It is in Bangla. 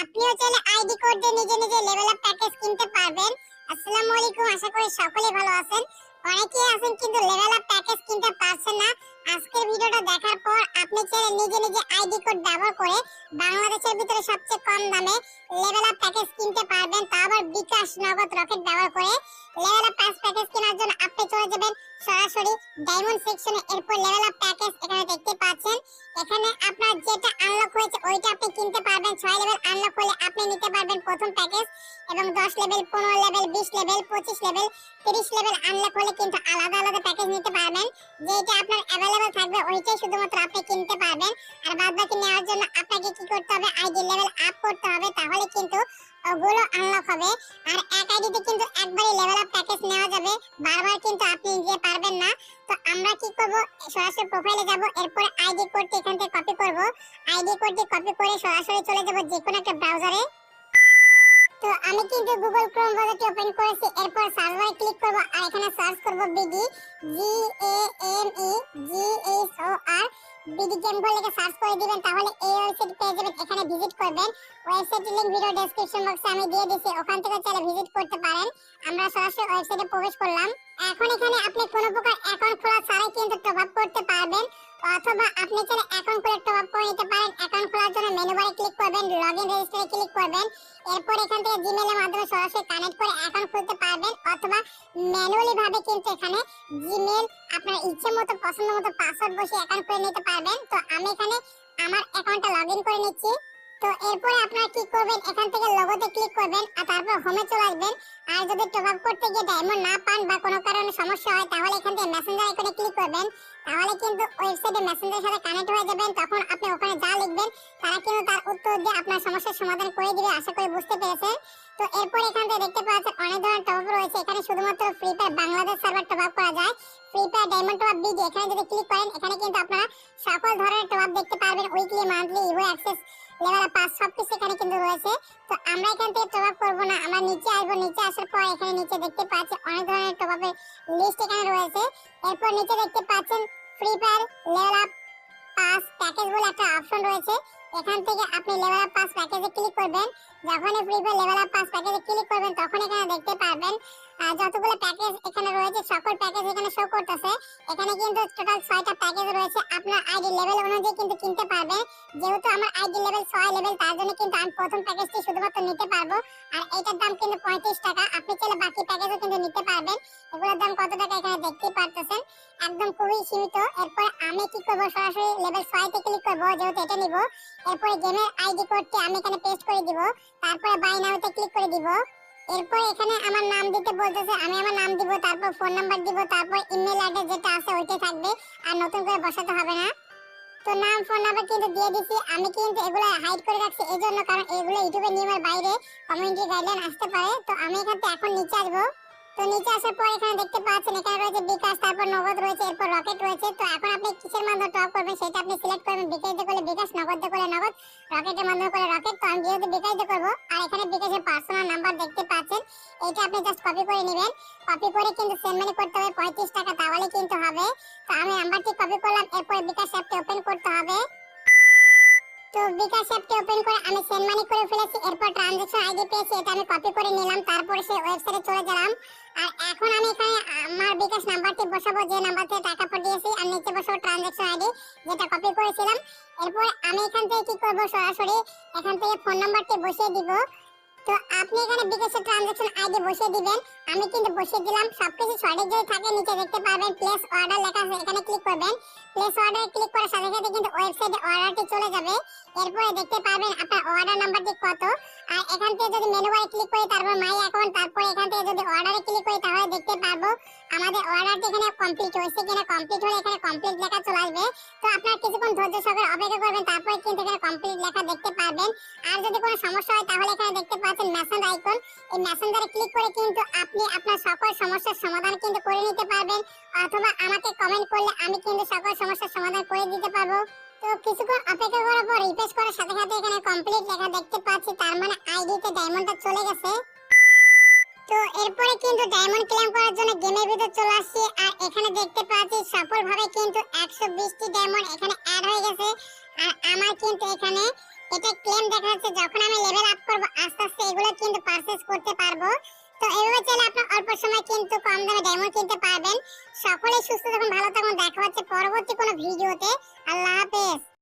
আপনিও চাইলে আইডি কোড দিয়ে নিজে নিজে লেভেল আপ প্যাকেজ কিনতে পারবেন। আসসালামু আলাইকুম, আশা করি সকলে ভালো আছেন। অনেকেই আছেন কিন্তু লেভেল আপ প্যাকেজ কিনতে পারছেন না। আজকের ভিডিওটা দেখার পর আপনি চাইলে নিজে নিজে আইডি কোড ব্যবহার করে বাংলাদেশের ভিতরে সবচেয়ে কম দামে লেভেল আপ প্যাকেজ কিনতে পারবেন। তা আবার বিকাশ নগদ রকেট ব্যবহার করে লেভেল আপ প্যাকেজ কেনার জন্য আপনি চলে যাবেন। সরাসরি ডায়মন্ড সেকশনে এরপর লেভেল আপ প্যাকেজ এখানে দেখতে কিনতে পারবেন, ছয় লেভেল আনলক হলে আপনি নিতে পারবেন প্রথম প্যাকেজ এবং দশ লেভেল পনেরো লেভেল বিশ লেভেল পঁচিশ লেভেল তিরিশ লেভেল আনলক হলে কিন্তু আলাদা আলাদা প্যাকেজ নিতে পারবেন। যেটা আপনার অ্যাভেলেবেল থাকবে, ওইটাই শুধুমাত্র আপনি কিনতে পারবেন। আর বাদ বাকি নেওয়ার জন্য আপনাকে কি করতে হবে আইডি লেভেল আপ করতে হবে, তাহলে কিন্তু ওগুলো আনলক হবে। আর এক আইডিতে কিন্তু একবারই লেভেল আপ প্যাকেজ নেওয়া যাবে। বারবার কিন্তু আপনি নিতে পারবেন না। তো আমরা কি করব, সরাসরি প্রোফাইলে যাব, এরপর আইডি কোডটি এখান থেকে করব আইডি কোডটি কপি করে সরাসরি চলে যাব যে কোনো একটা ব্রাউজারে তো আমি কিন্তু গুগল ক্রোম ব্রাউজারটি ওপেন করেছি, এরপর সার্চ ক্লিক করব আর এখানে সার্চ করব BD G A M E G H O R BD game বলে লিখে সার্চ করে দিবেন, তাহলে এই ওয়েবসাইট পেয়ে যাবেন, এখানে ভিজিট করবেন। ওয়েবসাইটের লিংক ভিডিও ডেসক্রিপশন বক্সে আমি দিয়ে দিয়েছি, ওখান থেকে চাইলে ভিজিট করতে পারেন। আমরা সরাসরি ওয়েবসাইটে প্রবেশ করলাম। এখন এখানে আপনি কোনো প্রকার অ্যাকাউন্ট খোলা ছাড়াই কিন্তু টপ আপ করতে পারবেন। অথবা আপনি চাইলে অ্যাকাউন্ট খুলে টপ আপ করে নিতে পারেন। অ্যাকাউন্ট খোলার জন্য মেনু বারে ক্লিক করবেন লগইন রেজিস্টারে ক্লিক করবেন। এরপর এখান থেকে জিমেলের মাধ্যমে সরাসরি কানেক্ট করে অ্যাকাউন্ট খুলতে পারবেন অথবা ম্যানুয়ালি ভাবে কিন্তু এখানে জিমেইল আপনার ইচ্ছে মতো, পছন্দ মতো পাসওয়ার্ড বসিয়ে অ্যাকাউন্ট করে নিতে পারবেন। তো আমি এখানে আমার অ্যাকাউন্টটা লগইন করে নিচ্ছি। তো এরপরে আপনারা কি করবেন? এখান থেকে লোগোতে ক্লিক করবেন আর তারপর হোমে চলে আসবেন। আর যদি টপ আপ করতে গিয়ে ডায়মন্ড না পান বা কোনো কারণে সমস্যা হয়, তাহলে এখান থেকে মেসেঞ্জার আইকনে ক্লিক করবেন। তাহলে কিন্তু ওয়েবসাইটে মেসেঞ্জারের সাথে কানেক্ট হয়ে যাবেন। তখন আপনি ওখানে যা লিখবেন, তারা কিন্তু তার উত্তর দিয়ে আপনার সমস্যার সমাধান করে দিবে, আশা করি বুঝতে পেরেছেন। তো এরপর এখান থেকে দেখতে পাচ্ছেন অনেক ধরনের টপ আপ রয়েছে। এখানে শুধুমাত্র free fire Bangladesh server top up করা যায়। Free fire diamond top up BD এখানে যদি ক্লিক করেন, এখানে কিন্তু আপনারা সকল ধরনের টপ আপ দেখতে পারবেন। Weekly monthly evo access level pass সবকিছু এখানে কিন্তু রয়েছে। তো আমরা এখান থেকে টপ আপ করব না আমরা নিচে আসব। নিচে আসার পর এখানে নিচে দেখতে পাচ্ছি অনেক ধরনের টপ আপের লিস্ট এখানে রয়েছে। এরপর নিচে দেখতে পাচ্ছেন free fire level up pass package বলে একটা অপশন রয়েছে। এখান থেকে আপনি লেভেল আপ পাস প্যাকেজে ক্লিক করবেন। যখন free fire level up pass প্যাকেজে ক্লিক করবেন তখন এখানে দেখতে পারবেন আহ, যতগুলো প্যাকেজ এখানে রয়েছে, সকল প্যাকেজ এখানে শো করতেছে। এখানে কিন্তু টোটাল ছয়টা প্যাকেজ রয়েছে। আপনার আইডি লেভেল অনুযায়ী কিন্তু কিনতে পারবেন। যেহেতু আমার আইডি লেভেল ছয় লেভেল তার জন্য কিন্তু আমি প্রথম প্যাকেজটি শুধুমাত্র নিতে পারব। আর এটার দাম কিন্তু পঁয়ত্রিশ টাকা। আপনি চাইলে বাকি প্যাকেজও কিন্তু নিতে পারবেন। এগুলোর দাম কত টাকা এখানে দেখতেই পারতেছেন। একদম খুবই সীমিত। এরপর আমি কি করব? সরাসরি লেভেল ছয়তে ক্লিক করব, যেহেতু এটা নিব। এরপরে গেমের আইডি কোডটি আমি এখানে পেস্ট করে দিব। তারপরে বাই নাওতে ক্লিক করে দিব। এরপর এখানে আমার নাম দিতে বলতেছে, আমি আমার নাম দিব, তারপর ফোন নাম্বার দিব, তারপর ইমেল অ্যাড্রেস যেটা আছে ওইটাই থাকবে, আর নতুন করে বসাতে হবে না। তো নাম ফোন নাম্বার কিন্তু দিয়ে দিছি, আমি কিন্তু এগুলো হাইড করে রাখছি এই জন্য, কারণ এগুলো ইউটিউবের নিয়মের বাইরে কমিউনিটি গাইডলাইন আসতে পারে। তো আমি এখান থেকে এখন নিচে আসব। তো নিচে আসার পর এখানে দেখতে পাচ্ছেন, এখানে রয়েছে বিকাশ, তারপর নগদ রয়েছে, এরপর রকেট রয়েছে। তো এখন আপনি কিসের মাধ্যমে টপ করবেন, সেটা আপনি সিলেক্ট করবেন, বিকাশ নেবেন কপি করে কিন্তু সেন্ড করতে হবে, পঁয়ত্রিশ টাকা, তাহলে কিন্তু হবে। তো আমি নাম্বারটি কপি করলাম, এরপর বিকাশ অ্যাপটি ওপেন করতে হবে। তো বিকাশ অ্যাপটি ওপেন করে আমি সেন্ড মানি করে ফেলেছি, এরপর ট্রানজাকশন আইডি পেয়েছি, এটা আমি কপি করে নিলাম, তারপরে সেই ওয়েবসাইটে চলে গেলাম। আর এখন আমি এখানে আমার বিকাশ নাম্বারটি বসাবো, যে নাম্বার থেকে টাকা পাঠিয়েছি, আর নিচে বসাবো ট্রানজাকশন আইডি যেটা কপি করেছিলাম। এরপর আমি এখান থেকে কি করব সরাসরি, এখান থেকে ফোন নাম্বারটি বসিয়ে দিব। তো আপনি এখানে বিকাশের ট্রানজাকশন আইডি বসিয়ে দিবেন। আমি কিন্তু বসিয়ে দিলাম। সবকিছু সঠিক যদি থাকে, নিচে দেখতে পাবেন প্লেস অর্ডার লেখা আছে। এখানে ক্লিক করবেন। প্লেস অর্ডারে ক্লিক করার সাথে সাথে কিন্তু ওয়েবসাইটে অর্ডারটি চলে যাবে। এরপরে দেখতে পারবেন আপনার অর্ডার নাম্বারটি কত। আর এখান থেকে যদি মেনু বারে ক্লিক করি, তারপর মাই অ্যাকাউন্ট তারপরে এখান থেকে যদি অর্ডারে ক্লিক করি, তাহলে দেখতে পারব আমাদের অর্ডারটি এখানে কমপ্লিট হয়েছে কিনা কমপ্লিট হলে এখানে কমপ্লিট লেখা চলে আসবে। তো আপনার কিছুক্ষণ ধৈর্য সহকারে অপেক্ষা করবেন, তারপরে কিন্তু এখানে কমপ্লিট লেখা দেখতে পারবেন। আর যদি কোনো সমস্যা হয়, তাহলে এখানে দেখতে পাচ্ছেন মেসেঞ্জার আইকন এই মেসেঞ্জারে ক্লিক করে কিন্তু আপনি আপনার সকল সমস্যার সমাধান কিন্তু করে নিতে পারবেন। অথবা আমাকে কমেন্ট করলে আমি কিন্তু সকল সমস্যার সমাধান করে দিতে পারব। তো কিছুক্ষণ অপেক্ষা করার পর রিফ্রেশ করার সাথে সাথে এখানে কমপ্লিট লেখা দেখতে পাচ্ছি, তার মানে আইডিতে ডায়মন্ডটা চলে গেছে। তো এরপরে কিন্তু ডায়মন্ড ক্লেম করার জন্য গেমের ভিতর চলে আসছি, আর এখানে দেখতে পাচ্ছি সফলভাবে কিন্তু একশো বিশটি ডায়মন্ড এখানে অ্যাড হয়ে গেছে। আর আমার কিন্তু এখানে এটা ক্লেম দেখা যাচ্ছে, যখন আমি লেভেল আপ করব, আস্তে আস্তে এগুলো কিন্তু পারচেজ করতে পারব। তো এভাবে চাইলে আপনার অল্প সময় কিন্তু কম দামে ডায়মন্ড কিনতে পারবেন। সকলেই সুস্থ থাকুন, ভালো থাকুন। দেখা হচ্ছে পরবর্তী কোনো ভিডিওতে। আল্লাহ হাফেজ।